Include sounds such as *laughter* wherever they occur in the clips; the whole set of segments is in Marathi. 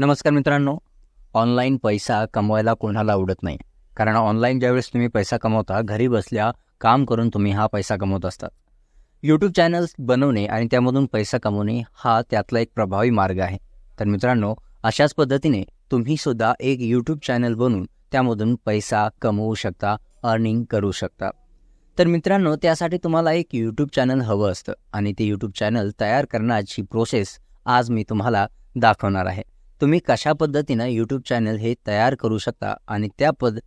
नमस्कार मित्रांनो. ऑनलाईन पैसा कमवायला कोणाला आवडत नाही. कारण ऑनलाईन ज्यावेळेस तुम्ही पैसा कमवता घरी बसल्या काम करून तुम्ही हा पैसा कमवत असतात. यूट्यूब चॅनल्स बनवणे आणि त्यामधून पैसा कमवणे हा त्यातला एक प्रभावी मार्ग आहे. तर मित्रांनो अशाच पद्धतीने तुम्ही सुद्धा एक यूट्यूब चॅनल बनवून त्यामधून पैसा कमवू शकता अर्निंग करू शकता. तर मित्रांनो त्यासाठी तुम्हाला एक यूट्यूब चॅनल हवं असतं आणि ते यूट्यूब चॅनल तयार करण्याची प्रोसेस आज मी तुम्हाला दाखवणार आहे. तुम्ही कशा पद्धतीनं यूट्यूब चॅनल हे तयार करू शकता आणि त्या पद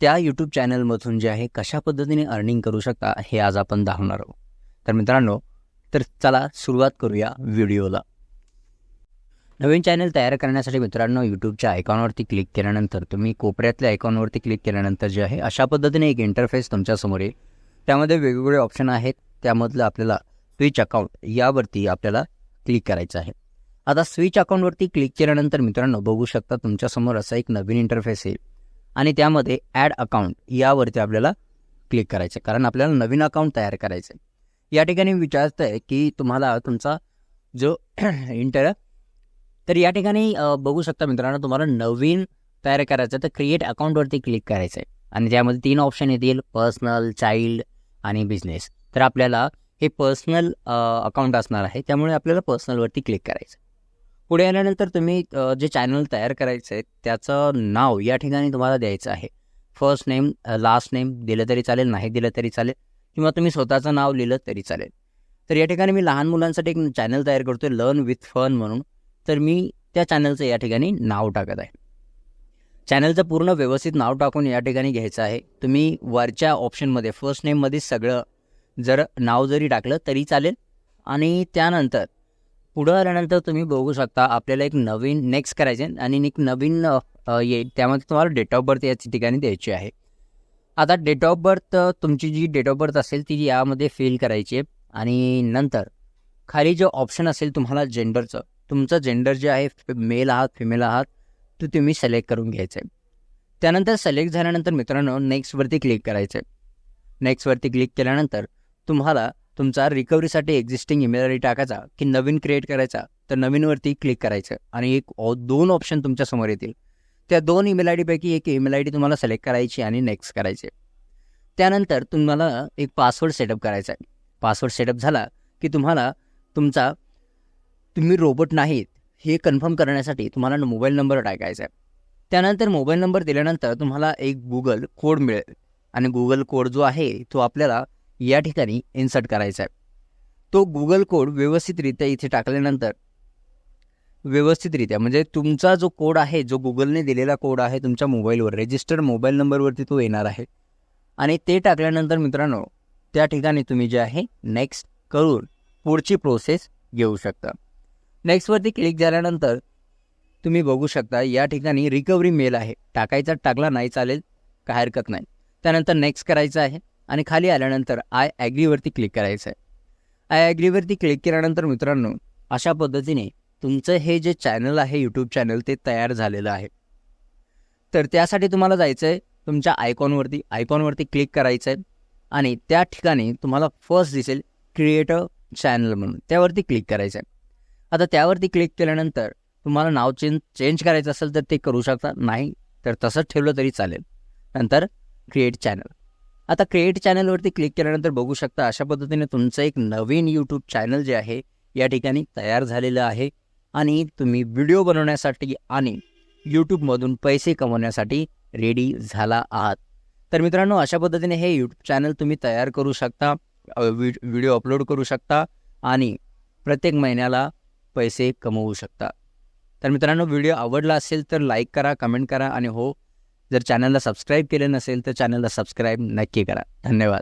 त्या यूट्यूब चॅनलमधून जे आहे कशा पद्धतीने अर्निंग करू शकता हे आज आपण दाखवणार आहोत. तर मित्रांनो तर चला सुरुवात करूया व्हिडिओला. नवीन चॅनल तयार करण्यासाठी मित्रांनो यूट्यूबच्या आयकॉनवरती क्लिक केल्यानंतर तुम्ही कोपऱ्यातल्या आयकॉनवरती क्लिक केल्यानंतर जे आहे अशा पद्धतीने एक इंटरफेस तुमच्यासमोर येईल. त्यामध्ये वेगवेगळे ऑप्शन आहेत. त्यामधलं आपल्याला स्विच अकाउंट यावरती आपल्याला क्लिक करायचं आहे. आता स्विच अकाउंटवरती क्लिक केल्यानंतर मित्रांनो बघू शकता तुमच्यासमोर असा एक नवीन इंटरफेस येईल. आणि त्यामध्ये ॲड अकाउंट यावरती आपल्याला क्लिक करायचं आहे कारण आपल्याला नवीन अकाउंट तयार करायचं आहे या ठिकाणी विचारतं आहे की तुम्हाला तुमचा जो *clears throat* इंटर तर या ठिकाणी बघू शकता मित्रांनो तुम्हाला नवीन तयार करायचं आहे तर क्रिएट अकाउंटवरती क्लिक करायचं आहे आणि त्यामध्ये तीन ऑप्शन येतील पर्सनल चाइल्ड आणि बिझनेस तर आपल्याला हे पर्सनल अकाउंट असणार आहे त्यामुळे आपल्याला पर्सनलवरती क्लिक करायचं पुढे आल्यानंतर तुम्ही जे चॅनल तयार करायचं आहे त्याचं नाव या ठिकाणी तुम्हाला द्यायचं आहे. फर्स्ट नेम लास्ट नेम दिलं तरी चालेल नाही दिलं तरी चालेल किंवा तुम्ही स्वतःचं नाव लिहिलं तरी चालेल. तर या ठिकाणी मी लहान मुलांसाठी एक चॅनल तयार करतो आहे लर्न विथ फन म्हणून. तर मी त्या चॅनलचं या ठिकाणी नाव टाकत आहे. चॅनलचं पूर्ण व्यवस्थित नाव टाकून या ठिकाणी घ्यायचं आहे. तुम्ही वरच्या ऑप्शनमध्ये फर्स्ट नेममध्ये सगळं जर नाव जरी टाकलं तरी चालेल. आणि त्यानंतर पुढं आल्यानंतर तुम्ही बघू शकता आपल्याला एक नवीन नेक्स्ट करायचे आणि एक नवीन येईल त्यामध्ये तुम्हाला डेट ऑफ बर्थ याची ठिकाणी द्यायची आहे. आता डेट ऑफ बर्थ तुमची जी डेट ऑफ बर्थ असेल ती यामध्ये फिल करायची आहे. आणि नंतर खाली जो ऑप्शन असेल तुम्हाला जेंडरचं तुमचं जेंडर जे आहे मेल आहात फिमेल आहात ते तुम्ही सिलेक्ट करून घ्यायचं आहे त्यानंतर सिलेक्ट झाल्यानंतर मित्रांनो नेक्स्टवरती क्लिक करायचं आहे नेक्स्टवरती क्लिक केल्यानंतर तुम्हाला तुमचा रिकव्हरीसाठी एक्झिस्टिंग ईमेल आय डी टाकायचा की नवीन क्रिएट करायचा तर नवीनवरती क्लिक करायचं. आणि एक ऑ- दोन ऑप्शन तुमच्यासमोर येतील. त्या दोन ईमेल आय डीपैकी एक ईमेल आय डी तुम्हाला सिलेक्ट करायची आणि नेक्स्ट करायचे. त्यानंतर तुम्हाला एक पासवर्ड सेटअप करायचा आहे. पासवर्ड सेटअप झाला की तुम्हाला तुमचा तुम्ही रोबोट नाहीत हे कन्फर्म करण्यासाठी तुम्हाला मोबाईल नंबर टाकायचा आहे. त्यानंतर मोबाईल नंबर दिल्यानंतर तुम्हाला एक गुगल कोड मिळेल. आणि गुगल कोड जो आहे तो आपल्याला या ठिकाणी इन्सर्ट करायचा आहे. तो गुगल कोड व्यवस्थितरित्या इथे टाकल्यानंतर व्यवस्थितरित्या म्हणजे तुमचा जो कोड आहे जो गुगलने दिलेला कोड आहे तुमच्या मोबाईलवर रजिस्टर मोबाईल नंबरवरती तो येणार आहे. आणि ते टाकल्यानंतर मित्रांनो त्या ठिकाणी तुम्ही जे आहे नेक्स्ट करून पुढची प्रोसेस घेऊ शकता. नेक्स्टवरती क्लिक झाल्यानंतर तुम्ही बघू शकता या ठिकाणी रिकव्हरी मेल आहे. टाकायचा टाकला नाही चालेल काय हरकत नाही. त्यानंतर नेक्स्ट करायचं आहे. आणि खाली आल्यानंतर आय ॲग्रीवरती क्लिक करायचं आहे आय ॲग्रीवरती क्लिक केल्यानंतर मित्रांनो अशा पद्धतीने तुमचं हे जे चॅनल आहे यूट्यूब चॅनल ते तयार झालेलं आहे. तर त्यासाठी तुम्हाला जायचं आहे तुमच्या आयकॉनवरती आयकॉनवरती क्लिक करायचं आहे आणि त्या ठिकाणी तुम्हाला फर्स्ट दिसेल क्रिएट अ चॅनल म्हणून. त्यावरती क्लिक करायचं आहे आता त्यावरती क्लिक केल्यानंतर तुम्हाला नाव चेंज चेंज करायचं असेल तर ते करू शकता नाही तर तसंच ठेवलं तरी चालेल. नंतर क्रिएट चॅनल आता क्रिएट चॅनलवरती क्लिक केल्यानंतर बघू शकता अशा पद्धतीने तुमचं एक नवीन यूट्यूब चॅनल जे आहे या ठिकाणी तयार झालेलं आहे. आणि तुम्ही व्हिडिओ बनवण्यासाठी आणि यूट्यूबमधून पैसे कमवण्यासाठी रेडी झाला आहात. तर मित्रांनो अशा पद्धतीने हे यूट्यूब चॅनल तुम्ही तयार करू शकता व्हिडिओ अपलोड करू शकता आणि प्रत्येक महिन्याला पैसे कमवू शकता. तर मित्रांनो व्हिडिओ आवडला असेल तर लाईक करा कमेंट करा आणि हो जर चॅनलला सबस्क्राईब केलं नसेल तर चॅनलला सबस्क्राईब नक्की करा. धन्यवाद.